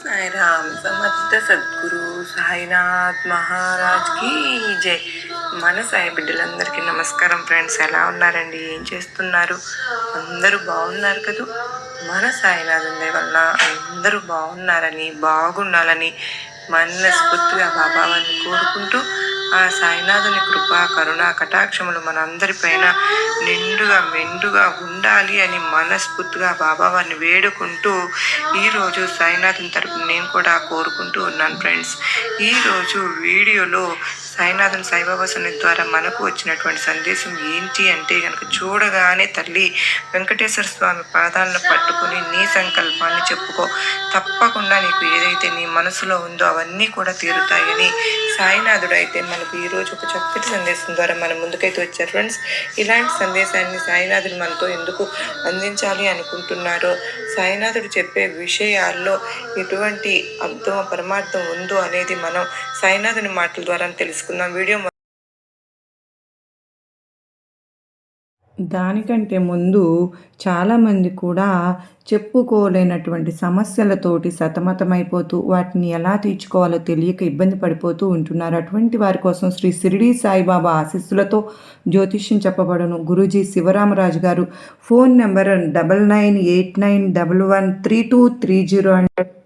సాయిరామ్ సమర్థ సద్గురు సాయినాథ్ మహారాజ్కి జై మన సాయి బిడ్డలందరికీ నమస్కారం ఫ్రెండ్స్ ఎలా ఉన్నారండి? ఏం చేస్తున్నారు? అందరూ బాగున్నారు కదూ? మన సాయినాథుని వల్ల అందరూ బాగున్నారని బాగుండాలని మనస్ఫూర్తిగా బాబావాన్ని కోరుకుంటూ ఆ సాయినాథుని కృప కరుణ కటాక్షములు మనందరిపైన నిండుగా మెండుగా ఉండాలి అని మనస్ఫూర్తిగా బాబావారిని వేడుకుంటూ ఈరోజు సాయినాథుని తరపున నేను కూడా కోరుకుంటూ ఉన్నాను ఫ్రెండ్స్ ఈరోజు వీడియోలో సాయినాథుని సాయిబాబా సన్నిధి ద్వారా మనకు వచ్చినటువంటి సందేశం ఏంటి అంటే కనుక చూడగానే తల్లి వెంకటేశ్వర స్వామి పాదాలను పట్టుకుని నీ సంకల్పాన్ని చెప్పుకో. తప్పకుండా నీకు ఏదైతే నీ మనసులో ఉందో అవన్నీ కూడా తీరుతాయని సాయినాథుడు అయితే మనకు ఈరోజు ఒక చక్కటి సందేశం ద్వారా మన ముందుకైతే వచ్చారు. ఫ్రెండ్స్ ఇలాంటి సందేశాన్ని సాయినాథుడు మనతో ఎందుకు అందించాలి అనుకుంటున్నారో సాయినాథుడు చెప్పే విషయాల్లో ఎటువంటి అర్థం పరమార్థం ఉందో అనేది మనం సాయినాథుని మాటల ద్వారా చేసుకుందాం. వీడియో దానికంటే ముందు చాలామంది కూడా చెప్పుకోలేనటువంటి సమస్యలతోటి సతమతమైపోతూ వాటిని ఎలా తీర్చుకోవాలో తెలియక ఇబ్బంది పడిపోతూ ఉంటున్నారు. అటువంటి వారి కోసం శ్రీ షిరిడి సాయిబాబా ఆశీస్సులతో జ్యోతిష్యం చెప్పబడను. గురూజీ శివరామరాజు గారు phone number double nine eight nine double one three two three zero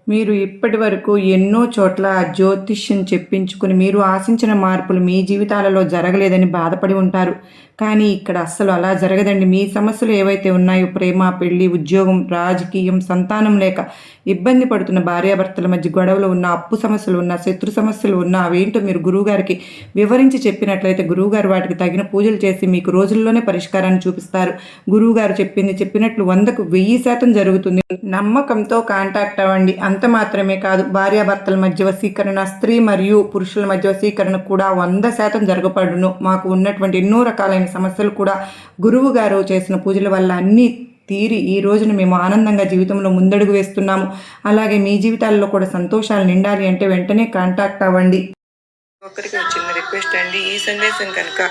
మీరు ఇప్పటి వరకు ఎన్నో చోట్ల జ్యోతిష్యం చెప్పించుకుని మీరు ఆశించిన మార్పులు మీ జీవితాలలో జరగలేదని బాధపడి ఉంటారు. కానీ ఇక్కడ అస్సలు అలా జరగదండి. మీ సమస్యలు ఏవైతే ఉన్నాయో ప్రేమ పెళ్ళి ఉద్యోగం రాజకీయం సంతానం లేక ఇబ్బంది పడుతున్న భార్యాభర్తల మధ్య గొడవలు ఉన్న అప్పు సమస్యలు ఉన్న శత్రు సమస్యలు ఉన్న అవేంటో మీరు గురువుగారికి వివరించి చెప్పినట్లయితే గురువుగారు వాటికి తగిన పూజలు చేసి మీకు రోజుల్లోనే పరిష్కారాన్ని చూపిస్తారు. గురువుగారు చెప్పింది చెప్పినట్లు వందకు వెయ్యి శాతం జరుగుతుంది. నమ్మకంతో కాంటాక్ట్ అవ్వండి. అంత మాత్రమే కాదు భార్యాభర్తల మధ్య వశీకరణ స్త్రీ మరియు పురుషుల మధ్య వశీకరణ కూడా వంద శాతం జరగబడును. మాకు ఉన్నటువంటి ఎన్నో రకాలైన సమస్యలు కూడా గురువు గారు చేసిన పూజల వల్ల అన్నీ తీరి ఈ రోజున మేము ఆనందంగా జీవితంలో ముందడుగు వేస్తున్నాము. అలాగే మీ జీవితాల్లో కూడా సంతోషాలు నిండాలి అంటే వెంటనే కాంటాక్ట్ అవ్వండి. ఒక్కరికి చిన్న రిక్వెస్ట్ అండి. ఈ సందేశం కనుక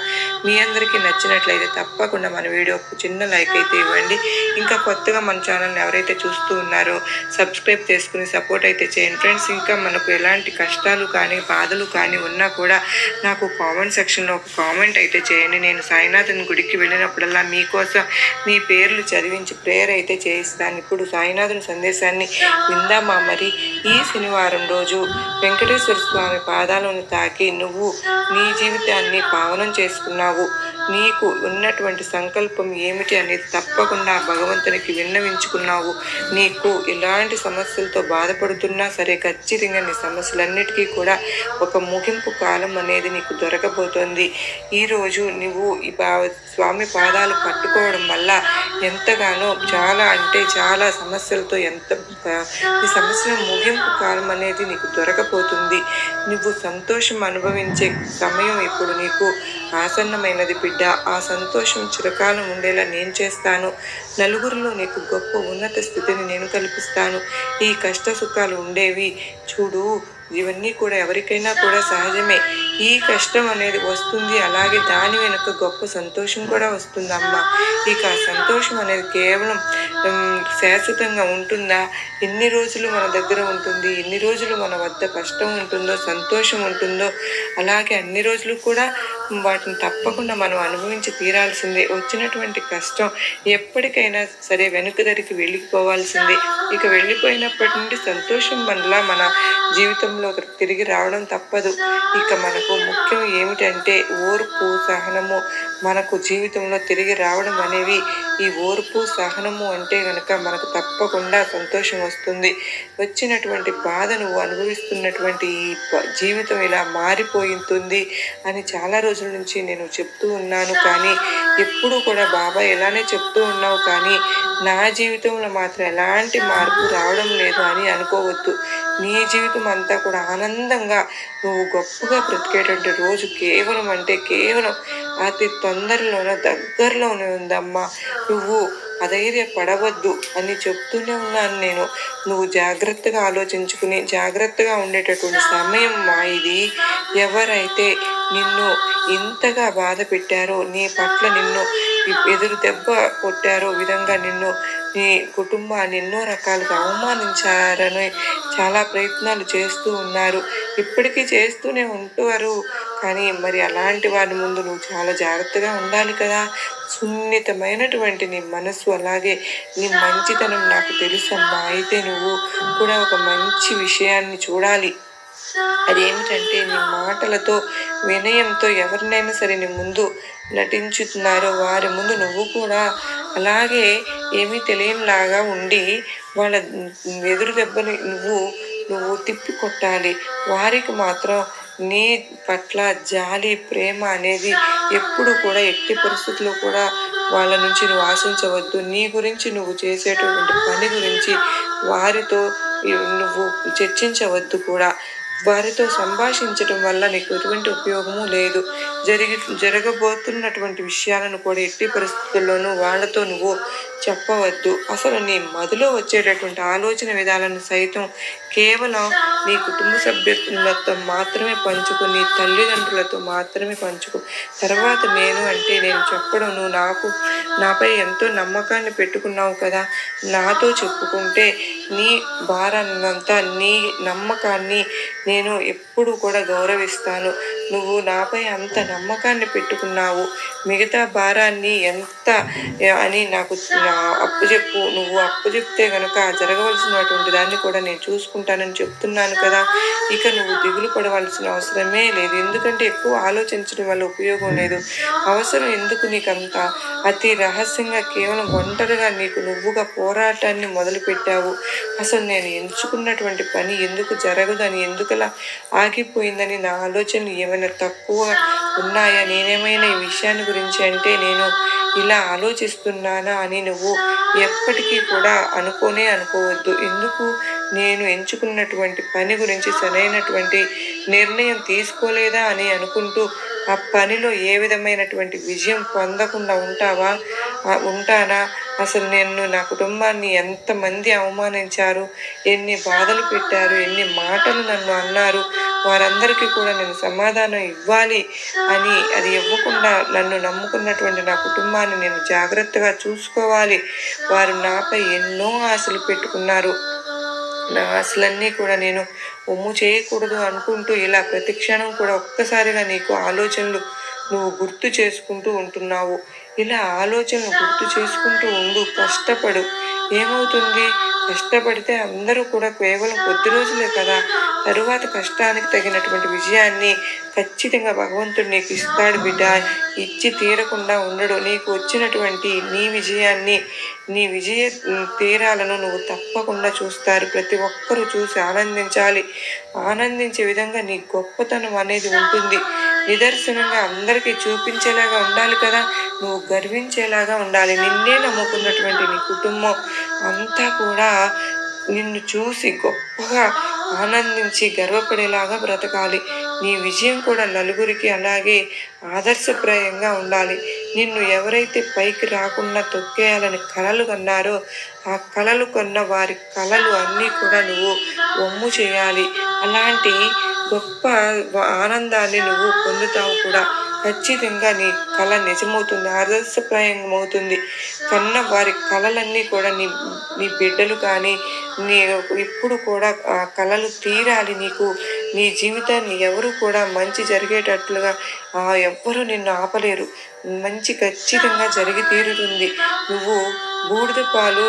మీ అందరికీ నచ్చినట్లయితే తప్పకుండా మన వీడియోకు చిన్న లైక్ అయితే ఇవ్వండి. ఇంకా కొత్తగా మన ఛానల్ని ఎవరైతే చూస్తూ ఉన్నారో సబ్స్క్రైబ్ చేసుకుని సపోర్ట్ అయితే చేయండి. ఫ్రెండ్స్ ఇంకా మనకు ఎలాంటి కష్టాలు కానీ బాధలు కానీ ఉన్నా కూడా నాకు కామెంట్ సెక్షన్లో ఒక కామెంట్ అయితే చేయండి. నేను సాయినాథుని గుడికి వెళ్ళినప్పుడల్లా మీకోసం మీ పేర్లు చదివించి ప్రేయర్ అయితే చేయిస్తాను. ఇప్పుడు సాయినాథుని సందేశాన్ని విందామా మరి? ఈ శనివారం రోజు వెంకటేశ్వర స్వామి పాదాలను తాకి నువ్వు నీ జీవితాన్ని పావనం చేసుకున్నావు. నీకు ఉన్నటువంటి సంకల్పం ఏమిటి అనేది తప్పకుండా భగవంతునికి విన్నవించుకున్నావు. నీకు ఎలాంటి సమస్యలతో బాధపడుతున్నా సరే ఖచ్చితంగా నీ సమస్యలన్నిటికీ కూడా ఒక ముగింపు కాలం అనేది నీకు దొరకబోతోంది. ఈరోజు నువ్వు ఈ పా స్వామి పాదాలు పట్టుకోవడం వల్ల ఎంతగానో చాలా అంటే చాలా సమస్యలతో ఎంత ఈ సమస్యల ముగింపు కాలం అనేది నీకు దొరకపోతుంది నువ్వు సంతోషం అనుభవించే సమయం ఇప్పుడు నీకు ఆసన్నమైనది బిడ్డ. ఆ సంతోషం చిరకాలం ఉండేలా నేను చేస్తాను. నలుగురిలో నీకు గొప్ప ఉన్నత స్థితిని నేను కల్పిస్తాను. ఈ కష్ట సుఖాలు ఉండేవి. చూడు ఇవన్నీ కూడా ఎవరికైనా కూడా సహజమే. ఈ కష్టం అనేది వస్తుంది. అలాగే దాని వెనుక గొప్ప సంతోషం కూడా వస్తుందమ్మా. ఇక ఆ సంతోషం అనేది కేవలం శాశ్వతంగా ఉంటుందా? ఎన్ని రోజులు మన దగ్గర ఉంటుంది? ఎన్ని రోజులు మన వద్ద కష్టం ఉంటుందో సంతోషం ఉంటుందో? అలాగే అన్ని రోజులు కూడా వాటిని తప్పకుండా మనం అనుభవించి తీరాల్సిందే. వచ్చినటువంటి కష్టం ఎప్పటికైనా సరే వెనుకదరికి వెళ్ళిపోవాల్సిందే. ఇక వెళ్ళిపోయినప్పటి నుండి సంతోషం మనలా మన జీవితంలో తిరిగి రావడం తప్పదు. ఇక మనకు ముఖ్యం ఏమిటంటే ఓర్పు సహనము. మనకు జీవితంలో తిరిగి రావడం అనేవి ఈ ఓర్పు సహనము అంటే గనక మనకు తప్పకుండా సంతోషం వస్తుంది. వచ్చినటువంటి బాధ నువ్వు అనుభవిస్తున్నటువంటి ఈ జీవితం ఇలా మారిపోయింటుంది అని చాలా రోజుల నుంచి నేను చెప్తూ ఉన్నాను. కానీ ఎప్పుడూ కూడా బాబా ఇలానే చెప్తూ ఉన్నావు. కానీ నా జీవితంలో మాత్రం ఎలాంటి మార్పు రావడం లేదు అని అనుకోవద్దు. నీ జీవితం అంతా కూడా ఆనందంగా నువ్వు గొప్పగా బ్రతికేటువంటి రోజు కేవలం అంటే కేవలం అతి తొందరలోనే దగ్గరలోనే ఉందమ్మా. నువ్వు అధైర్య పడవద్దు అని చెప్తూనే ఉన్నాను నేను. నువ్వు జాగ్రత్తగా ఆలోచించుకుని జాగ్రత్తగా ఉండేటటువంటి సమయం మా ఇది. ఎవరైతే నిన్ను ఇంతగా బాధ పెట్టారో నీ పట్ల నిన్ను ఎదురు దెబ్బ కొట్టారో విధంగా నిన్ను నీ కుటుంబాన్ని ఎన్నో రకాలుగా అవమానించారని చాలా ప్రయత్నాలు చేస్తూ ఉన్నారు. ఇప్పటికీ చేస్తూనే ఉంటారు కానీ మరి అలాంటి వారి ముందు నువ్వు చాలా జాగ్రత్తగా ఉండాలి కదా. సున్నితమైనటువంటి నీ మనసు అలాగే నీ మంచితనం నాకు తెలుసమ్మా. అయితే నువ్వు కూడా ఒక మంచి విషయాన్ని చూడాలి. అదేమిటంటే నీ మాటలతో వినయంతో ఎవరినైనా సరే నీ ముందు నటించుతున్నారో. వారి ముందు నువ్వు కూడా అలాగే ఏమీ తెలియంలాగా ఉండి వాళ్ళ ఎదురు దెబ్బని నువ్వు నువ్వు తిప్పి కొట్టాలి వారికి మాత్రం నీ పట్ల జాలి ప్రేమ అనేది ఎప్పుడు కూడా ఎట్టి పరిస్థితుల్లో కూడా వాళ్ళ నుంచి నువ్వు ఆశించవద్దు. నీ గురించి నువ్వు చేసేటటువంటి పని గురించి వారితో నువ్వు చర్చించవద్దు కూడా. వారితో సంభాషించటం వల్ల నీకు ఎటువంటి ఉపయోగము లేదు. జరిగి జరగబోతున్నటువంటి విషయాలను కూడా ఎట్టి పరిస్థితుల్లోనూ వాళ్ళతో నువ్వు చెప్పవద్దు. అసలు నీ మదిలో వచ్చేటటువంటి ఆలోచన విధాలను సైతం కేవలం నీ కుటుంబ సభ్యులతో మాత్రమే పంచుకో నీ తల్లిదండ్రులతో మాత్రమే పంచుకో. తర్వాత నేను అంటే నేను చెప్పడం నువ్వు నాకు నాపై ఎంతో నమ్మకాన్ని పెట్టుకున్నావు కదా. నాతో చెప్పుకుంటే నీ భారాన్నంతా నీ నమ్మకాన్ని నేను ఎప్పుడు కూడా గౌరవిస్తాను. నువ్వు నాపై అంత నమ్మకాన్ని పెట్టుకున్నావు. మిగతా భారాన్ని ఎంత అని నాకు అప్పు చెప్పు. నువ్వు అప్పు చెప్తే కనుక జరగవలసినటువంటి దాన్ని కూడా నేను చూసుకుంటాను. ఉంటానని చెప్తున్నాను కదా ఇక నువ్వు దిగులు పడవలసిన అవసరమే లేదు. ఎందుకంటే ఎక్కువ ఆలోచించడం వల్ల ఉపయోగం లేదు. అవసరం ఎందుకు నీకంత? అతి రహస్యంగా కేవలం ఒంటరిగా నీకు నువ్వుగా పోరాటాన్ని మొదలుపెట్టావు. అసలు నేను ఎంచుకున్నటువంటి పని ఎందుకు జరగదని ఎందుకలా ఆగిపోయిందని నా ఆలోచనలు ఏమైనా తక్కువ ఉన్నాయా? నేనేమైనా ఈ విషయాన్ని గురించి అంటే నేను ఇలా ఆలోచిస్తున్నానా అని నువ్వు ఎప్పటికీ కూడా అనుకోనే అనుకోవద్దు. ఎందుకు? నేను ఎంచుకున్నటువంటి పని గురించి సరైనటువంటి నిర్ణయం తీసుకోలేదా అని అనుకుంటూ ఆ పనిలో ఏ విధమైనటువంటి విజయం పొందకుండా ఉంటావా? ఉంటానా? అసలు నేను నా కుటుంబాన్ని ఎంతమంది అవమానించారు? ఎన్ని బాధలు పెట్టారు? ఎన్ని మాటలు నన్ను అన్నారు? వారందరికీ కూడా నేను సమాధానం ఇవ్వాలి అని అది ఇవ్వకుండా నన్ను నమ్ముకున్నటువంటి నా కుటుంబాన్ని నేను జాగ్రత్తగా చూసుకోవాలి. వారు నాపై ఎన్నో ఆశలు పెట్టుకున్నారు. నా ఆశలన్నీ కూడా నేను ఉమ్ము చేయకూడదు అనుకుంటూ ఇలా ప్రతి క్షణం కూడా ఒక్కసారిగా నీకు ఆలోచనలు నువ్వు గుర్తు చేసుకుంటూ ఉంటున్నావు. ఇలా ఆలోచనలు గుర్తు చేసుకుంటూ ఉండు కష్టపడు. ఏమవుతుంది? కష్టపడితే అందరూ కూడా కేవలం కొద్ది రోజులే కదా. తరువాత కష్టానికి తగినటువంటి విజయాన్ని ఖచ్చితంగా భగవంతుడు నీకు ఇస్తాడు బిడ్డ. ఇచ్చి తీరకుండా ఉండడు. నీకు వచ్చినటువంటి నీ విజయాన్ని నీ విజయ తీరాలను నువ్వు తప్పకుండా చూస్తారు. ప్రతి ఒక్కరూ చూసి ఆనందించాలి. ఆనందించే విధంగా నీ గొప్పతనం అనేది ఉంటుంది. నిదర్శనంగా అందరికీ చూపించేలాగా ఉండాలి కదా. నువ్వు గర్వించేలాగా ఉండాలి. నిన్నే నమ్ముకున్నటువంటి నీ కుటుంబం అంతా కూడా నిన్ను చూసి గొప్పగా ఆనందించి గర్వపడేలాగా బ్రతకాలి. నీ విజయం కూడా నలుగురికి అలాగే ఆదర్శప్రాయంగా ఉండాలి. నిన్ను ఎవరైతే పైకి రాకుండా తొక్కేయాలని కలలు కన్నారో ఆ కలలు కొన్న వారి కలలు అన్నీ కూడా నువ్వు ఒమ్ము చేయాలి. అలాంటి గొప్ప ఆనందాన్ని నువ్వు పొందుతావు కూడా. ఖచ్చితంగా నీ కళ నిజమవుతుంది ఆదర్శప్రాయమవుతుంది కన్న వారి కళలన్నీ కూడా నీ నీ బిడ్డలు కానీ నీ ఇప్పుడు కూడా ఆ కళలు తీరాలి నీకు. నీ జీవితాన్ని ఎవరు కూడా మంచి జరిగేటట్లుగా ఎవ్వరూ నిన్ను ఆపలేరు. మంచి ఖచ్చితంగా జరిగి తీరుతుంది. నువ్వు బూడిద పాలు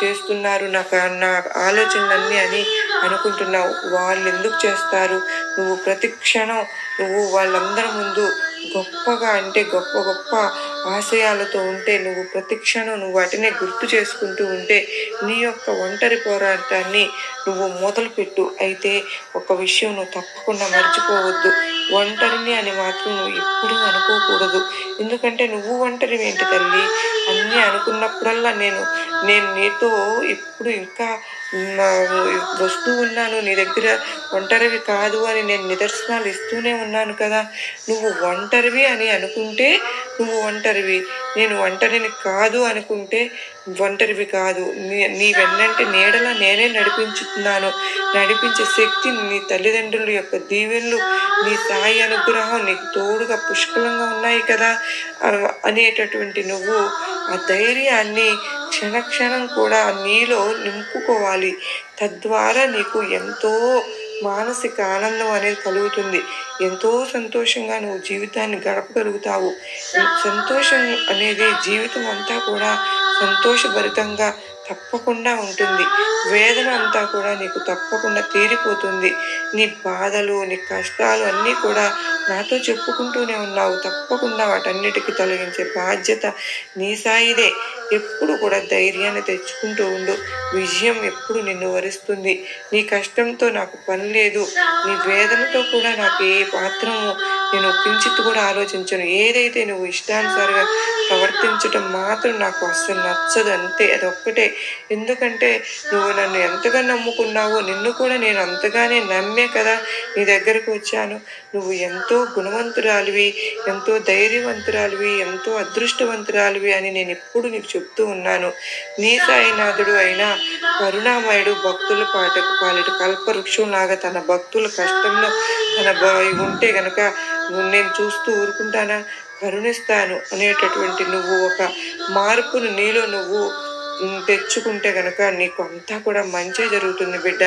చేస్తున్నారు నాకు నా ఆలోచనలన్నీ అని అనుకుంటున్నావు. వాళ్ళు ఎందుకు చేస్తారు? నువ్వు ప్రతి క్షణం నువ్వు వాళ్ళందరి ముందు గొప్పగా అంటే గొప్ప గొప్ప ఆశయాలతో ఉంటే నువ్వు ప్రతిక్షణం నువ్వు వాటినే గుర్తు చేసుకుంటూ ఉంటే నీ యొక్క ఒంటరి పోరాటాన్ని నువ్వు మొదలుపెట్టు. అయితే ఒక విషయం నువ్వు తప్పకుండా మర్చిపోవద్దు. ఒంటరిని అని మాత్రం నువ్వు ఎప్పుడూ అనుకోకూడదు. ఎందుకంటే నువ్వు ఒంటరి ఏంటి తల్లి? అన్నీ అనుకున్నప్పుడల్లా నేను నేను నీతో ఎప్పుడు ఇంకా వస్తూ ఉన్నాను. నీ దగ్గర ఒంటరివి కాదు అని నేను నిదర్శనాలు ఇస్తూనే ఉన్నాను కదా. నువ్వు ఒంటరివి అని అనుకుంటే నువ్వు ఒంటరివి. నేను ఒంటరిని కాదు అనుకుంటే ఒంటరివి కాదు. నీ నీ వెన్నంటే నీడలా నేనే నడిపించుతున్నాను. నడిపించే శక్తి నీ తల్లిదండ్రుల యొక్క దీవెనలు నీ సాయి అనుగ్రహం నీకు తోడుగా పుష్కలంగా ఉన్నాయి కదా. అనేటటువంటి నువ్వు ఆ ధైర్యాన్ని క్షణక్షణం కూడా నీలో నింపుకోవాలి. తద్వారా నీకు ఎంతో మానసిక ఆనందం అనేది కలుగుతుంది. ఎంతో సంతోషంగా నువ్వు జీవితాన్ని గడపగలుగుతావు. సంతోషం అనేది జీవితం అంతా కూడా సంతోషభరితంగా తప్పకుండా ఉంటుంది. వేదన అంతా కూడా నీకు తప్పకుండా తీరిపోతుంది. నీ బాధలు నీ కష్టాలు అన్నీ కూడా నాతో చెప్పుకుంటూనే ఉన్నావు. తప్పకుండా వాటన్నిటికీ తొలగించే బాధ్యత నీ సాయిదే. ఎప్పుడు కూడా ధైర్యాన్ని తెచ్చుకుంటూ ఉండు. విజయం ఎప్పుడు నిన్ను వరిస్తుంది. నీ కష్టంతో నాకు పని లేదు. నీ వేదనతో కూడా నాకు ఏ పాత్రము నేను కించిత్ కూడా ఆలోచించను. ఏదైతే నువ్వు ఇష్టానుసారంగా ప్రవర్తించటం మాత్రం నాకు అస్సలు నచ్చదు అంతే. అది ఒక్కటే. ఎందుకంటే నువ్వు నన్ను ఎంతగా నమ్ముకున్నావో నిన్ను కూడా నేను అంతగానే నమ్మే కదా నీ దగ్గరకు వచ్చాను. నువ్వు ఎంతో గుణవంతురాలివి ఎంతో ధైర్యవంతురాలివి ఎంతో అదృష్టవంతురాలివి అని నేను ఎప్పుడు నీకు చెప్తూ ఉన్నాను. నీ సాయినాథుడు అయిన కరుణామయుడు భక్తుల పాటకు పాలిట కల్పవృక్షంలాగా తన భక్తుల కష్టంలో తన ఉంటే కనుక నేను చూస్తూ ఊరుకుంటానా? కరుణిస్తాను అనేటటువంటి నువ్వు ఒక మార్పును నీలో నువ్వు తెచ్చుకుంటే గనక నీకు అంతా కూడా మంచి జరుగుతుంది బిడ్డ.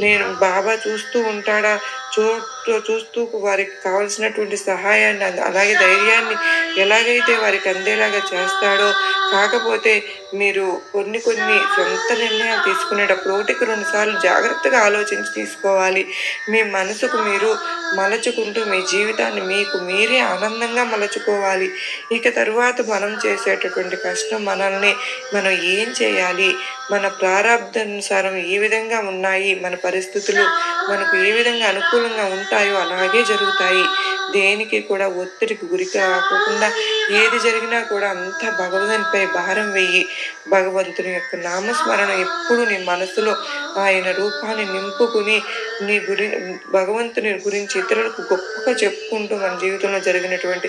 నేను బాబా చూస్తూ ఉంటాడా? చూ చూస్తూ వారికి కావలసినటువంటి సహాయాన్ని అలాగే ధైర్యాన్ని ఎలాగైతే వారికి అందేలాగా చేస్తాడో కాకపోతే మీరు కొన్ని కొన్ని సొంత నిర్ణయాలు తీసుకునేటప్పుడు ఒకటికి రెండుసార్లు జాగ్రత్తగా ఆలోచించి తీసుకోవాలి. మీ మనసుకు మీరు మలచుకుంటూ మీ జీవితాన్ని మీకు మీరే ఆనందంగా మలచుకోవాలి. ఇక తరువాత మనం చేసేటటువంటి కష్టం మనల్ని మనం ఏం చేయాలి? మన ప్రారంధానుసారం ఏ విధంగా ఉన్నాయి? మన పరిస్థితులు మనకు ఏ విధంగా అనుకూలంగా ఉంటాయి? అలాగే జరుగుతాయి. దేనికి కూడా ఒత్తిడికి గురి కాకుండా ఏది జరిగినా కూడా అంతా భగవంతునిపై భారం వెయ్యి భగవంతుని యొక్క నామస్మరణ ఎప్పుడు నీ మనసులో ఆయన రూపాన్ని నింపుకుని నీ గురి భగవంతుని గురించి ఇతరులకు గొప్పగా చెప్పుకుంటూ మన జీవితంలో జరిగినటువంటి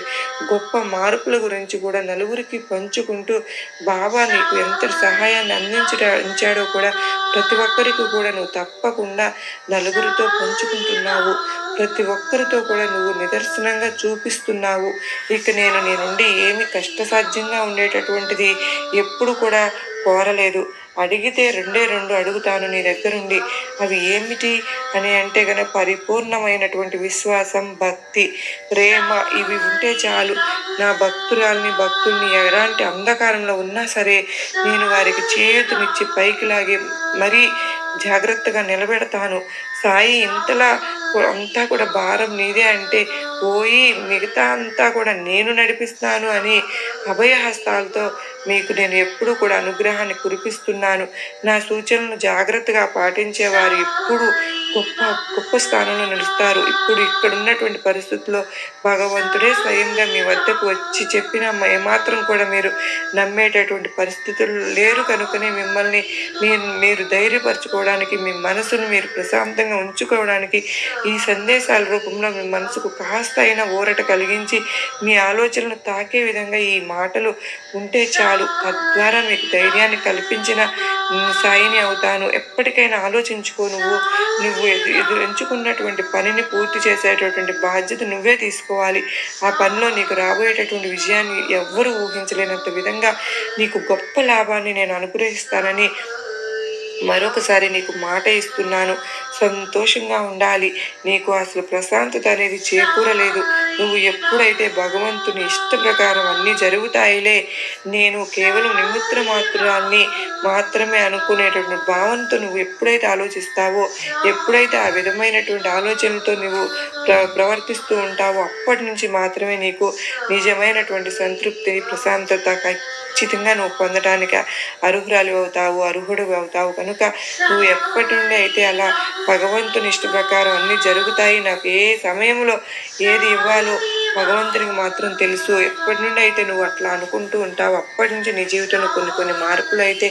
గొప్ప మార్పుల గురించి కూడా నలుగురికి పంచుకుంటూ బాబా నీకు ఎంత సహాయాన్ని అందించాడో కూడా ప్రతి ఒక్కరికి కూడా నువ్వు తప్పకుండా నలుగురితో పంచుకుంటున్నావు. ప్రతి ఒక్కరితో కూడా నువ్వు నిదర్శనంగా చూపిస్తున్నావు. ఇక నేను నీ నుండి ఏమి కష్టసాధ్యంగా ఉండేటటువంటిది ఎప్పుడు కూడా కోరలేదు. అడిగితే రెండే రెండు అడుగుతాను నీ దగ్గరుండి. అవి ఏమిటి? అని అంటే గన పరిపూర్ణమైనటువంటి విశ్వాసం భక్తి ప్రేమ ఇవి ఉంటే చాలు. నా భక్తురాల్ని భక్తుల్ని ఎలాంటి అంధకారంలో ఉన్నా సరే నేను వారికి చేతునిచ్చి పైకి లాగే మరీ జాగ్రత్తగా నిలబెడతాను. సాయి ఇంతలా అంతా కూడా భారం నీదే అంటే పోయి మిగతా అంతా కూడా నేను నడిపిస్తాను అని అభయహస్తాలతో మీకు నేను ఎప్పుడు కూడా అనుగ్రహాన్ని కురిపిస్తున్నాను. నా సూచనలను జాగ్రత్తగా పాటించేవారు ఎప్పుడు గొప్ప గొప్ప స్థానంలో నడుస్తారు. ఇప్పుడు ఇక్కడ ఉన్నటువంటి పరిస్థితుల్లో భగవంతుడే స్వయంగా మీ వద్దకు వచ్చి చెప్పిన ఏమాత్రం కూడా మీరు నమ్మేటటువంటి పరిస్థితులు లేరు కనుకనే మిమ్మల్ని మీరు మీరు ధైర్యపరచుకోవడానికి మీ మనసును మీరు ప్రశాంతంగా ఉంచుకోవడానికి ఈ సందేశాల రూపంలో మీ మనసుకు కాస్త అయినా ఊరట కలిగించి మీ ఆలోచనలు తాకే విధంగా ఈ మాటలు ఉంటే చాలు. తద్వారా మీకు ధైర్యాన్ని కల్పించిన సాయిని అవుతాను. ఎప్పటికైనా ఆలోచించుకో నువ్వు. నువ్వు ఎదు ఎదు- ఎంచుకున్నటువంటి పనిని పూర్తి చేసేటటువంటి బాధ్యత నువ్వే తీసుకోవాలి. ఆ పనిలో నీకు రాబోయేటటువంటి విజయాన్ని ఎవ్వరూ ఊహించలేనంత విధంగా నీకు గొప్ప లాభాన్ని నేను అనుగ్రహిస్తానని మరొకసారి నీకు మాట ఇస్తున్నాను. సంతోషంగా ఉండాలి. నీకు అసలు ప్రశాంతత అనేది చేకూరలేదు. నువ్వు ఎప్పుడైతే భగవంతుని ఇష్ట ప్రకారం అన్నీ జరుగుతాయిలే నేను కేవలం నిమిత్ర మాత్రాన్ని మాత్రమే అనుకునేటటువంటి భావంతో నువ్వు ఎప్పుడైతే ఆలోచిస్తావో ఎప్పుడైతే ఆ విధమైనటువంటి ఆలోచనలతో నువ్వు ప్ర ప్రవర్తిస్తూ ఉంటావో అప్పటి నుంచి మాత్రమే నీకు నిజమైనటువంటి సంతృప్తిని ప్రశాంతత ఖచ్చితంగా నువ్వు పొందడానికి అర్హురాలు అవుతావు అర్హుడు అవుతావు. కనుక నువ్వు ఎప్పటి నుండి అయితే అలా భగవంతుని ఇష్ట ప్రకారం అన్నీ జరుగుతాయి నాకు ఏ సమయంలో ఏది ఇవ్వాలో భగవంతునికి మాత్రం తెలుసు. ఎప్పటి నుండి అయితే నువ్వు అట్లా అనుకుంటూ ఉంటావు అప్పటి నుంచి నీ జీవితంలో కొన్ని కొన్ని మార్పులు అయితే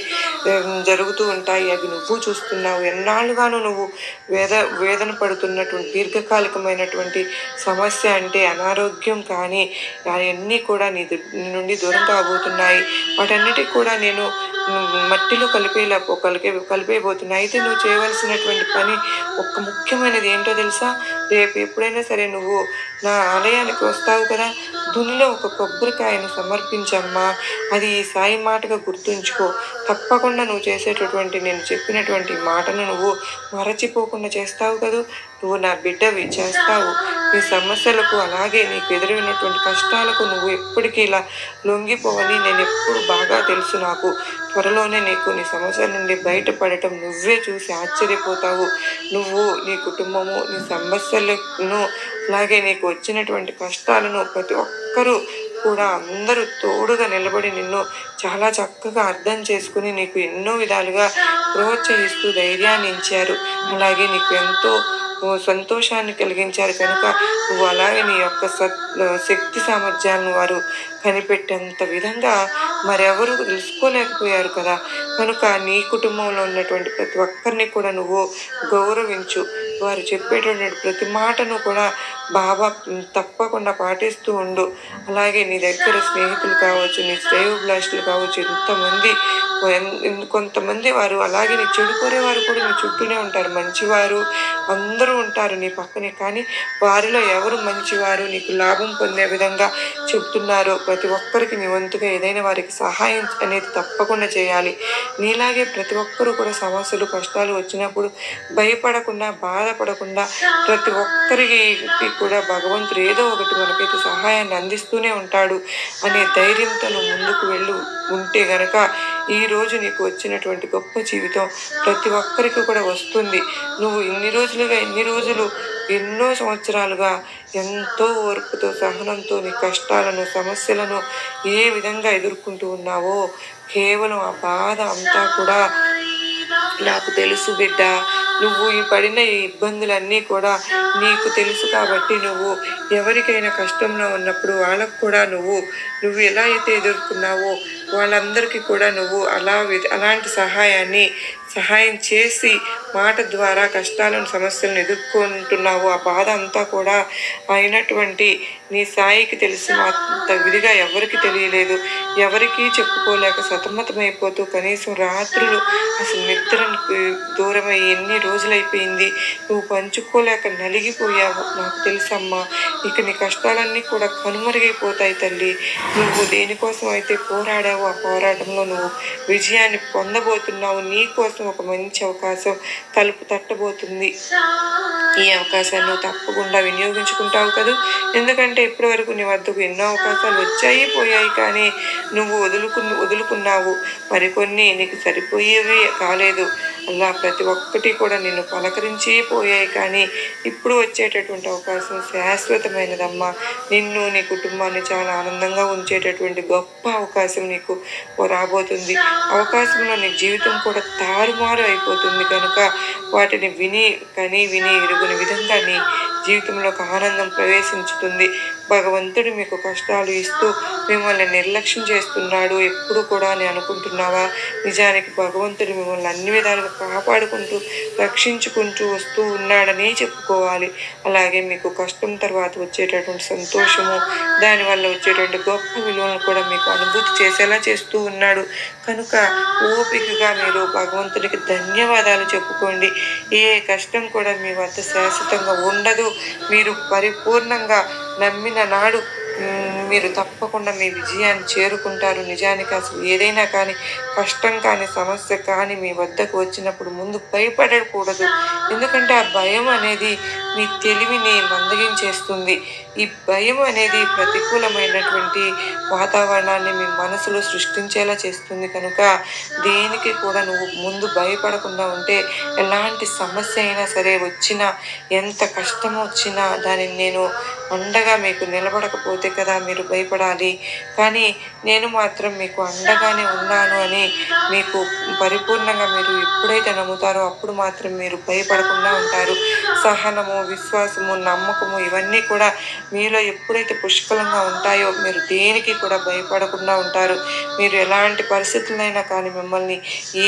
జరుగుతూ ఉంటాయి. అవి నువ్వు చూస్తున్నావు. ఎన్నాళ్ళుగాను నువ్వు వేద వేదన పడుతున్నటువంటి దీర్ఘకాలికమైనటువంటి సమస్య అంటే అనారోగ్యం కానీ అవన్నీ కూడా నీ నుండి దూరం కాబోతున్నాయి. వాటన్నిటికి కూడా నేను మట్టిలో కలిపేలా కలిపే కలిపేయబోతున్నాయి. అయితే నువ్వు చేయవలసినటువంటి పని ఒక్క ముఖ్యమైనది ఏంటో తెలుసా? రేపు ఎప్పుడైనా సరే నువ్వు నా ఆలయానికి వస్తావు కదా? దునిలో ఒక కొబ్బరికాయను సమర్పించమ్మా. అది ఈ సాయి మాటగా గుర్తుంచుకో. తప్పకుండా నువ్వు చేసేటటువంటి నేను చెప్పినటువంటి మాటను నువ్వు మరచిపోకుండా చేస్తావు కదూ? నువ్వు నా బిడ్డవి చేస్తావు. నీ సమస్యలకు అలాగే నీకు ఎదురైనటువంటి కష్టాలకు నువ్వు ఎప్పటికీ ఇలా లొంగిపోవని నేను ఎప్పుడు బాగా తెలుసు నాకు. త్వరలోనే నీకు నీ సమస్యల నుండి బయటపడటం నువ్వే చూసి ఆశ్చర్యపోతావు. నువ్వు నీ కుటుంబము నీ సమస్యలను అలాగే నీకు వచ్చినటువంటి కష్టాలను ప్రతి ఒక్కరూ కూడా అందరూ తోడుగా నిలబడి నిన్ను చాలా చక్కగా అర్థం చేసుకుని నీకు ఎన్నో విధాలుగా ప్రోత్సహిస్తూ ధైర్యాన్ని ఇచ్చారు. అలాగే నీకు ఎంతో సంతోషాన్ని కలిగించారు కనుక నువ్వు అలాగే నీ యొక్క సత్ శక్తి సామర్థ్యాలను వారు కనిపెట్టేంత విధంగా మరెవరు తెలుసుకోలేకపోయారు కదా. కనుక నీ కుటుంబంలో ఉన్నటువంటి ప్రతి ఒక్కరిని కూడా నువ్వు గౌరవించు. వారు చెప్పేటటువంటి ప్రతి మాటను కూడా బాబా తప్పకుండా పాటిస్తూ ఉండు. అలాగే నీ దగ్గర స్నేహితులు కావచ్చు నీ శ్రేయోభిలాషులు కావచ్చు ఎంతమంది కొంతమంది వారు అలాగే నీ చెడు కోరేవారు కూడా నీ చుట్టూనే ఉంటారు. మంచివారు అందరూ ఉంటారు నీ పక్కనే. కానీ వారిలో ఎవరు మంచివారు నీకు లాభం పొందే విధంగా చెప్తున్నారో ప్రతి ఒక్కరికి నీ వంతుగా ఏదైనా వారికి సహాయం అనేది తప్పకుండా చేయాలి. నీలాగే ప్రతి ఒక్కరూ కూడా సమస్యలు కష్టాలు వచ్చినప్పుడు భయపడకుండా బాధపడకుండా ప్రతి ఒక్కరికి కూడా భగవంతుడు ఏదో ఒకటి మనకైతే సహాయాన్ని అందిస్తూనే ఉంటాడు అనే ధైర్యంతో ముందుకు వెళ్ళు. ఉంటే గనక ఈ రోజు నీకు వచ్చినటువంటి గొప్ప జీవితం ప్రతి ఒక్కరికి కూడా వస్తుంది. నువ్వు ఇన్ని రోజులుగా ఇన్ని రోజులు ఎన్నో సంవత్సరాలుగా ఎంతో ఓర్పుతో సహనంతో నీ కష్టాలను సమస్యలను ఏ విధంగా ఎదుర్కొంటూ ఉన్నావో కేవలం ఆ బాధ అంతా కూడా నాకు తెలుసు బిడ్డ. నువ్వు ఈ పడిన ఈ ఇబ్బందులన్నీ కూడా నీకు తెలుసు కాబట్టి నువ్వు ఎవరికైనా కష్టంలో ఉన్నప్పుడు వాళ్ళకు కూడా నువ్వు నువ్వు ఎలా అయితే ఎదుర్కొన్నావో వాళ్ళందరికీ కూడా నువ్వు అలా వి- అలాంటి సహాయాన్ని సహాయం చేసి మాట ద్వారా కష్టాలను సమస్యలను ఎదుర్కొంటున్నావు. ఆ బాధ అంతా కూడా అయినటువంటి నీ సాయికి తెలిసినంత విధిగా ఎవరికి తెలియలేదు. ఎవరికీ చెప్పుకోలేక సతమతమైపోతూ కనీసం రాత్రులు అసలు నిద్రకు దూరమై ఎన్ని రోజులైపోయింది. నువ్వు పంచుకోలేక నలిగిపోయావు. నాకు తెలుసమ్మా ఇక నీ కష్టాలన్నీ కూడా కనుమరుగైపోతాయి తల్లి. నువ్వు దేనికోసం అయితే పోరాడావు ఆ పోరాటంలో నువ్వు విజయాన్ని పొందబోతున్నావు. నీ కోసం ఒక మంచి అవకాశం తలుపు తట్టబోతుంది. ఈ అవకాశాన్ని తప్పకుండా వినియోగించుకుంటావు కదా. ఎందుకంటే ఇప్పటి వరకు నీ వద్దకు ఎన్నో అవకాశాలు వచ్చాయి పోయాయి కానీ నువ్వు వదులుకు వదులుకున్నావు. మరికొన్ని నీకు సరిపోయేవి కాలేదు. అలా ప్రతి ఒక్కటి కూడా నిన్ను పలకరించి పోయాయి కానీ ఇప్పుడు వచ్చేటటువంటి అవకాశం శాశ్వతమైనదమ్మా. నిన్ను నీ కుటుంబాన్ని చాలా ఆనందంగా ఉంచేటటువంటి గొప్ప అవకాశం నీకు రాబోతుంది. అవకాశంలో నీ జీవితం కూడా తారుమారు అయిపోతుంది కనుక వాటిని విని కని విని ఎరుగుని విధంగా నీ జీవితంలో ఒక ఆనందం ప్రవేశించుతుంది. భగవంతుడు మీకు కష్టాలు ఇస్తూ మిమ్మల్ని నిర్లక్ష్యం చేస్తున్నాడు ఎప్పుడు కూడా అని అనుకుంటున్నావా? నిజానికి భగవంతుడు మిమ్మల్ని అన్ని విధాలుగా కాపాడుకుంటూ రక్షించుకుంటూ వస్తూ ఉన్నాడని చెప్పుకోవాలి. అలాగే మీకు కష్టం తర్వాత వచ్చేటటువంటి సంతోషము దానివల్ల వచ్చేటువంటి గొప్ప విలువలను కూడా మీకు అనుభూతి చేసేలా చేస్తూ ఉన్నాడు. కనుక ఓపికగా మీరు భగవంతుడికి ధన్యవాదాలు చెప్పుకోండి. ఏ కష్టం కూడా మీ వద్ద శాశ్వతంగా ఉండదు. మీరు పరిపూర్ణంగా నమ్మిన నాడు మ్, మీరు తప్పకుండా మీ విజయాన్ని చేరుకుంటారు. నిజానికి అసలు ఏదైనా కానీ కష్టం కానీ సమస్య కానీ మీ వద్దకు వచ్చినప్పుడు ముందు భయపడకూడదు. ఎందుకంటే ఆ భయం అనేది మీ తెలివిని మందగించేస్తుంది. ఈ భయం అనేది ప్రతికూలమైనటువంటి వాతావరణాన్ని మీ మనసులో సృష్టించేలా చేస్తుంది. కనుక దేనికి కూడా నువ్వు ముందు భయపడకుండా ఉంటే ఎలాంటి సమస్య అయినా సరే వచ్చినా ఎంత కష్టం వచ్చినా దానిని నేను అండగా మీకు నిలబడకపోతే కదా మీరు మీరు భయపడాలి. కానీ నేను మాత్రం మీకు అండగానే ఉన్నాను అని మీకు పరిపూర్ణంగా మీరు ఎప్పుడైతే నమ్ముతారో అప్పుడు మాత్రం మీరు భయపడకుండా ఉంటారు. సహనము విశ్వాసము నమ్మకము ఇవన్నీ కూడా మీలో ఎప్పుడైతే పుష్కలంగా ఉంటాయో మీరు దేనికి కూడా భయపడకుండా ఉంటారు. మీరు ఎలాంటి పరిస్థితులైనా కానీ మిమ్మల్ని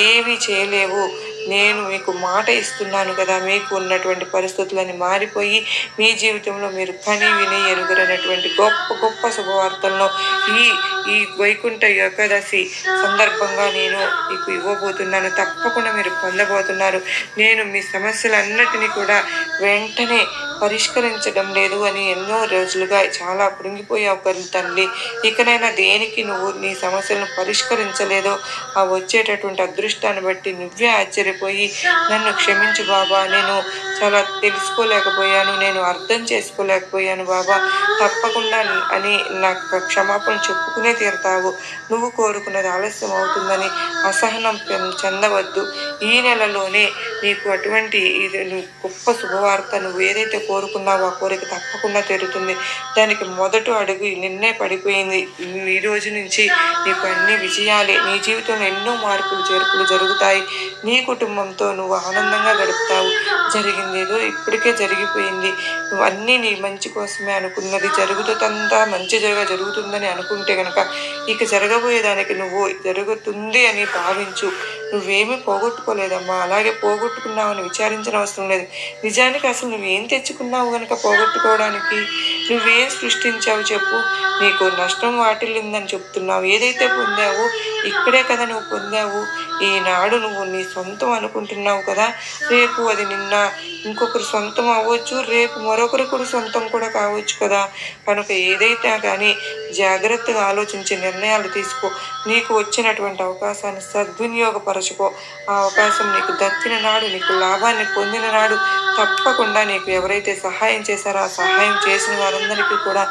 ఏమీ చేయలేవు. నేను మీకు మాట ఇస్తున్నాను కదా మీకు ఉన్నటువంటి పరిస్థితులని మారిపోయి మీ జీవితంలో మీరు కని విని ఎరుగురైనటువంటి గొప్ప గొప్ప శుభవార్తలను ఈ ఈ వైకుంఠ ఏకాదశి సందర్భంగా నేను మీకు ఇవ్వబోతున్నాను. తప్పకుండా మీరు పొందబోతున్నారు. నేను మీ సమస్యలన్నిటినీ కూడా వెంటనే పరిష్కరించడం లేదు అని ఎన్నో రోజులుగా చాలా కృంగిపోయావు కదా తల్లి. ఇకనైనా దేనికి నువ్వు నీ సమస్యలను పరిష్కరించలేదో ఆ వచ్చేటటువంటి అదృష్టాన్ని బట్టి నువ్వే ఆశ్చర్యపోయి నన్ను క్షమించు బాబా. నేను చాలా తెలుసుకోలేకపోయాను. నేను అర్థం చేసుకోలేకపోయాను బాబా. తప్పకుండా అని నాకు క్షమాపణ చెప్పుకునే తీరుతావు. నువ్వు కోరుకున్నది ఆలస్యం అవుతుందని అసహనం చెందవద్దు. ఈ నెలలోనే నీకు అటువంటి ఇది గొప్ప శుభవార్త నువ్వు ఏదైతే కోరుకున్నావో ఆ కోరిక తప్పకుండా తెరుతుంది. దానికి మొదటి అడుగు నిన్నే పడిపోయింది. ఈ రోజు నుంచి నీకు అన్ని విజయాలే. నీ జీవితంలో ఎన్నో మార్పులు చేర్పులు జరుగుతాయి. నీ కుటుంబంతో నువ్వు ఆనందంగా గడుపుతావు. జరిగింది ఏదో ఇప్పటికే జరిగిపోయింది. నువ్వు అన్నీ నీ మంచి కోసమే అనుకున్నది జరుగుతుందంతా మంచి జరగ జరుగుతుందని అనుకుంటే కనుక ఇక జరగబోయేదానికి నువ్వు జరుగుతుంది అని భావించు. నువ్వేమీ పోగొట్టుకోలేదమ్మా. అలాగే పోగొట్టుకున్నావని విచారించిన అవసరం లేదు. నిజానికి అసలు నువ్వేం తెచ్చుకున్నావు కనుక పోగొట్టుకోవడానికి? నువ్వేం సృష్టించావు చెప్పు. నీకు నష్టం వాటిల్లిందని చెప్తున్నావు. ఏదైతే పొందావో ఇక్కడే కదా నువ్వు పొందావు. ఈనాడు నువ్వు నీ సొంతం అనుకుంటున్నావు కదా. రేపు అది నిన్న ఇంకొకరు సొంతం అవ్వచ్చు. రేపు మరొకరు కూడా సొంతం కూడా కావచ్చు కదా. కనుక ఏదైతే కానీ జాగ్రత్తగా ఆలోచించి నిర్ణయాలు తీసుకో. నీకు వచ్చినటువంటి అవకాశాన్ని సద్వినియోగపరచుకో. ఆ అవకాశం నీకు దక్కిన నాడు నీకు లాభాన్ని పొందిన నాడు తప్పకుండా నీకు ఎవరైతే సహాయం చేశారో ఆ సహాయం చేసిన వారందరికీ కూడా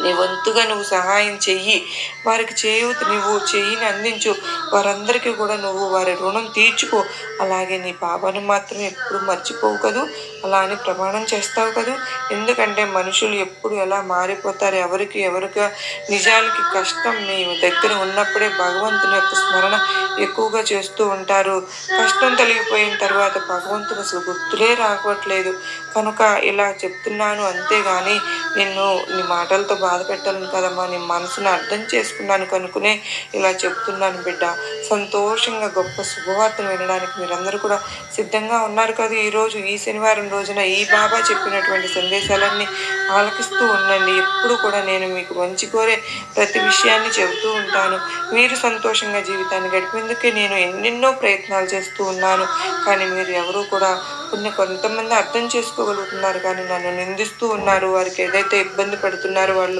నీ వంతుగా నువ్వు సహాయం చెయ్యి. వారికి చేయూత నువ్వు చెయ్యిని అందించు. వారందరికీ కూడా నువ్వు వారి రుణం తీర్చుకో. అలాగే నీ బాబాను మాత్రం ఎప్పుడు మర్చిపోవు కదూ. అలా అని ప్రమాణం చేస్తావు కదూ. ఎందుకంటే మనుషులు ఎప్పుడు ఎలా మారిపోతారు ఎవరికి ఎవరిగా నిజానికి కష్టం నీ దగ్గర ఉన్నప్పుడే భగవంతుని యొక్క స్మరణ ఎక్కువగా చేస్తూ ఉంటారు. కష్టం తొలగిపోయిన తర్వాత భగవంతుడు అసలు గుర్తులే రావట్లేదు. కనుక ఇలా చెప్తున్నాను అంతేగాని నిన్ను నీ మాటలతో బాధ పెట్టాలను కదమ్మా. నీ మనసును అర్థం చేసుకున్నాను కనుకునే ఇలా చెప్తున్నాను బిడ్డ. సంతోషంగా గొప్ప శుభవార్తను వినడానికి మీరందరూ కూడా సిద్ధంగా ఉన్నారు కదా. ఈరోజు ఈ శనివారం రోజున ఈ బాబా చెప్పినటువంటి సందేశాలన్నీ ఆలకిస్తూ ఉండండి. ఎప్పుడు కూడా నేను మీకు మంచి కోరే ప్రతి విషయాన్ని చెబుతూ ఉంటాను. మీరు సంతోషంగా జీవితాన్ని గడిపేందుకే నేను ఎన్నెన్నో ప్రయత్నాలు చేస్తూ ఉన్నాను. కానీ మీరు ఎవరూ కూడా కొన్ని కొంతమంది అర్థం చేసుకోగలుగుతున్నారు కానీ నన్ను నిందిస్తూ ఉన్నారు. వారికి ఏదైతే ఇబ్బంది పడుతున్నారో వాళ్ళు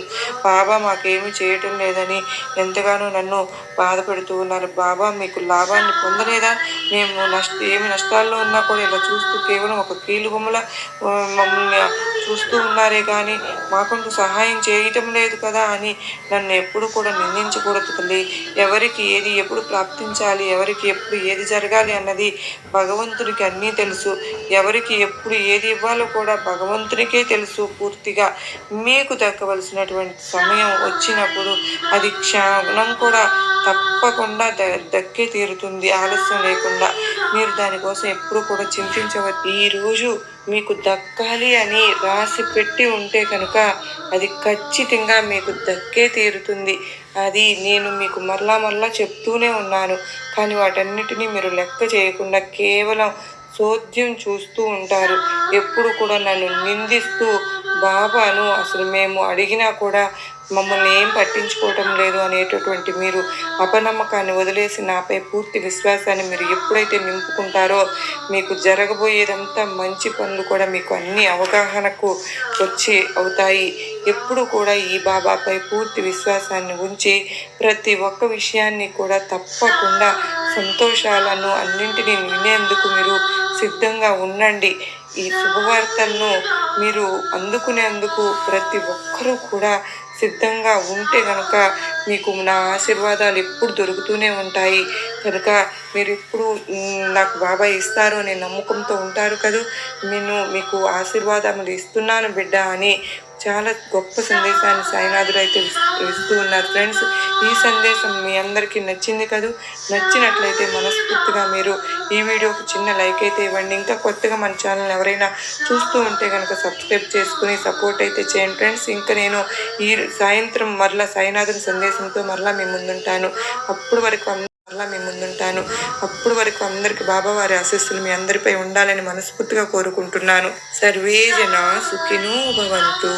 బాబా మాకేమీ చేయటం లేదని ఎంతగానో నన్ను బాధపెడుతూ ఉన్నారు. బాబా మీకు లాభాన్ని పొందలేదా? మేము నష్ట ఏమి నష్టాల్లో ఉన్నా కూడా ఇలా చూస్తూ కేవలం ఒక కీలు బొమ్మల మమ్మల్ని చూస్తూ ఉన్నారే కానీ మాకుంటూ సహాయం చేయటం లేదు కదా అని నన్ను ఎప్పుడు కూడా నిందించకూడదు తల్లి. ఎవరికి ఏది ఎప్పుడు ప్రాప్తించాలి ఎవరికి ఎప్పుడు ఏది జరగాలి అన్నది భగవంతునికి అన్నీ తెలుసు. ఎవరికి ఎప్పుడు ఏది ఇవ్వాలో కూడా భగవంతునికే తెలుసు పూర్తిగా. మీకు దక్కవలసిన దక్కవలసినటువంటి సమయం వచ్చినప్పుడు అది క్షణం కూడా తప్పకుండా ద దక్కే తీరుతుంది. ఆలస్యం లేకుండా మీరు దానికోసం ఎప్పుడు కూడా చింతించవద్దు. ఈరోజు మీకు దక్కాలి అని రాసి పెట్టి ఉంటే కనుక అది ఖచ్చితంగా మీకు దక్కే తీరుతుంది. అది నేను మీకు మరలా మరలా చెప్తూనే ఉన్నాను. కానీ వాటన్నిటినీ మీరు లెక్క చేయకుండా కేవలం చోద్యం చూస్తూ ఉంటారు. ఎప్పుడు కూడా నన్ను నిందిస్తూ బాబాను అసలు మేము అడిగినా కూడా మమ్మల్ని ఏం పట్టించుకోవటం లేదు అనేటటువంటి మీరు అపనమ్మకాన్ని వదిలేసి నాపై పూర్తి విశ్వాసాన్ని మీరు ఎప్పుడైతే నింపుకుంటారో మీకు జరగబోయేదంతా మంచి పనులు కూడా మీకు అన్ని అవగాహనకు వచ్చి అవుతాయి. ఎప్పుడు కూడా ఈ బాబాపై పూర్తి విశ్వాసాన్ని ఉంచి ప్రతి ఒక్క విషయాన్ని కూడా తప్పకుండా సంతోషాలను అన్నింటినీ వినేందుకు మీరు సిద్ధంగా ఉండండి. ఈ శుభవార్తలను మీరు అందుకునేందుకు ప్రతి ఒక్కరూ కూడా సిద్ధంగా ఉంటే కనుక మీకు నా ఆశీర్వాదాలు ఎప్పుడు దొరుకుతూనే ఉంటాయి. కనుక మీరు ఎప్పుడు నాకు బాబా ఇస్తారు అనే నమ్మకంతో ఉంటారు కదా. నేను మీకు ఆశీర్వాదములు ఇస్తున్నాను బిడ్డ అని చాలా గొప్ప సందేశాన్ని సాయినాథుడు అయితే ఇస్తూ ఉన్నారు. ఫ్రెండ్స్ ఈ సందేశం మీ అందరికీ నచ్చింది కదూ? నచ్చినట్లయితే మనస్ఫూర్తిగా మీరు ఈ వీడియోకి చిన్న లైక్ అయితే ఇవ్వండి. ఇంకా కొత్తగా మన ఛానల్ ఎవరైనా చూస్తూ ఉంటే కనుక సబ్స్క్రైబ్ చేసుకుని సపోర్ట్ అయితే చేయండి. ఫ్రెండ్స్ ఇంకా నేను ఈ సాయంత్రం మరలా సాయినాథుని సందేశంతో మరలా మీ ముందుంటాను. అప్పుడు వరకు అలా మీ ముందుంటాను. అప్పుడు వరకు అందరికి బాబా వారి ఆశీస్సులు మీ అందరిపై ఉండాలని మనస్ఫూర్తిగా కోరుకుంటున్నాను. సర్వే జన సుఖినో భవంతు.